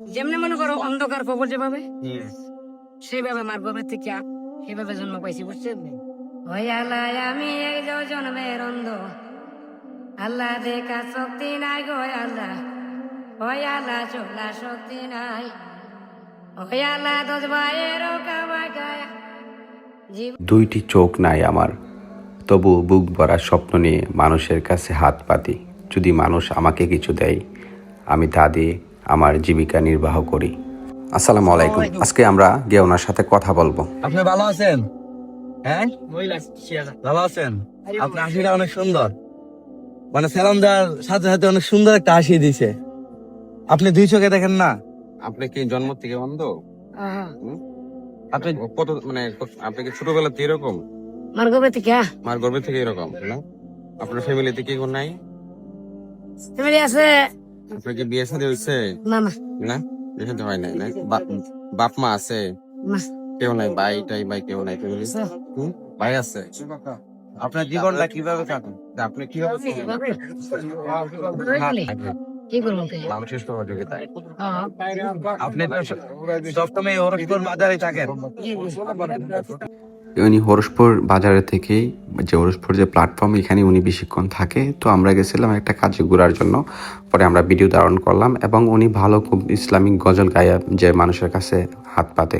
যেমনি মনে করো অন্ধকার কবর যেভাবে সেইভাবে মার গর্ভের থেকে সেইভাবে জন্ম পাইছি বুঝছেন? আল্লাহ আমি একজন জন্মের অন্ধ। আল্লাহ দেখা শক্তি নাই গো আল্লাহ। ওই চোখলা শক্তি নাই। দোষ ভাইয়ের দুইটি চোখ নাই আমার। তবু বুক ভরা স্বপ্ন নিয়ে মানুষের কাছে হাত পাতি যদি মানুষ আমাকে কিছু দেয় আমি তা দিয়ে আমার জীবিকা নির্বাহ করি। আসসালামু আলাইকুম। আজকে আমরা গিয়ে ওনার সাথে কথা বলব। আপনি ভালো আছেন? হ্যাঁ? ভালো আছেন? আপনার হাসিটা অনেক সুন্দর। মানে সালাম দেওয়ার সাথে সাথে অনেক সুন্দর একটা হাসি দিছে। আপনি দুই চোখে দেখেন না? আপনি কি জন্ম থেকে অন্ধ? আপনি কত মানে আপনি কি ছোটবেলা থেকে এরকম? মার গর্ভের থেকে মার গর্ভে থেকে এরকম না? আপনার ফ্যামিলিতে কি কোন নাই? ফ্যামিলি আছে। আপনার কি বিয়ে শাদী হয়েছে? না না। না? বিয়ে শাদী হয় নাই না বাপ মা আছে? কেউ নাই? ভাই টাই ভাই কেউ নাই? ফ্যামিলি ভাই আছে? আপনার জীবনটা কীভাবে কাটে আপনি কি হবে কি করব কে? মানুষের সহযোগিতায় হ্যাঁ, আপনি সবসময় হরস্কর বাজারে থাকেন। উনি হরসপুর বাজারে থেকেই, যে হরসপুর যে প্ল্যাটফর্ম এখানে উনি বেশিক্ষণ থাকে। তো আমরা গেছিলাম একটা কাজে ঘোরার জন্য। পরে আমরা ভিডিও ধারণ করলাম এবং উনি ভালো খুব ইসলামিক গজল গায়া যে মানুষের কাছে হাত পাতে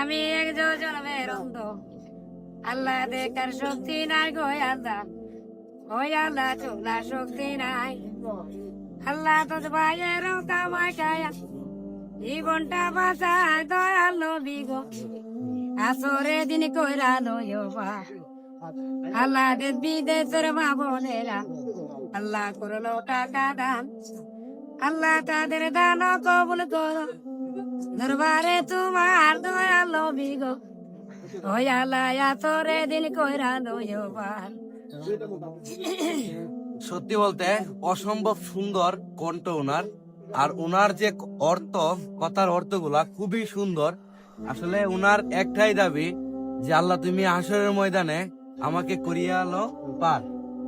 আমি আল্লাহ দেখার শক্তি ওই আল্লাহ চোখলা শক্তি নাই আল্লাহ তো ভাইয়ের কামাই খায়া জীবনটা বাঁচায় দয়ালো বিগো আসরে দিন কইরা লয় আল্লাহ দেশ বিদেশের মা বোনেরা আল্লাহ করল টাকা দান আল্লাহ তাদের দান কবুল করো দরবারে তোমার দয়ালো বিগো ওই আল্লাহ তোরে দিন কইরা দয়াবান সত্যি বলতে, অসম্ভব সুন্দর কণ্ঠ ওনার, আর ওনার যে অর্থ, কথার অর্থগুলা খুবই সুন্দর। আসলে ওনার একটাই দাবি যে, আল্লাহ, তুমি আসরের ময়দানে আমাকে করিয়ে আলো পার।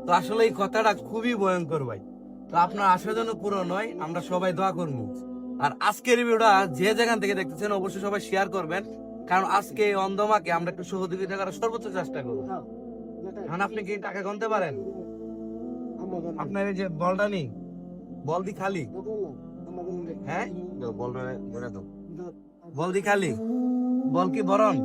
তো আসলে এই কথাটা খুবই ভয়ঙ্কর ভাই। তো আপনার আশা যেন পুরো নয়, আমরা সবাই দোয়া করব। আর আজকের ভিডিওটা যে যেখান থেকে দেখতেছেন, অবশ্যই সবাই শেয়ার করবেন। কারণ আজকে অন্ধমাকে আমরা একটু সহযোগিতা করার সর্বোচ্চ চেষ্টা করব। এখন আপনি কি টাকা গুনতে পারেন? আপনার এই যে বলটা নেই? বল দি খালি। হ্যাঁ? বল বলে দি খালি। বল কি বরণ?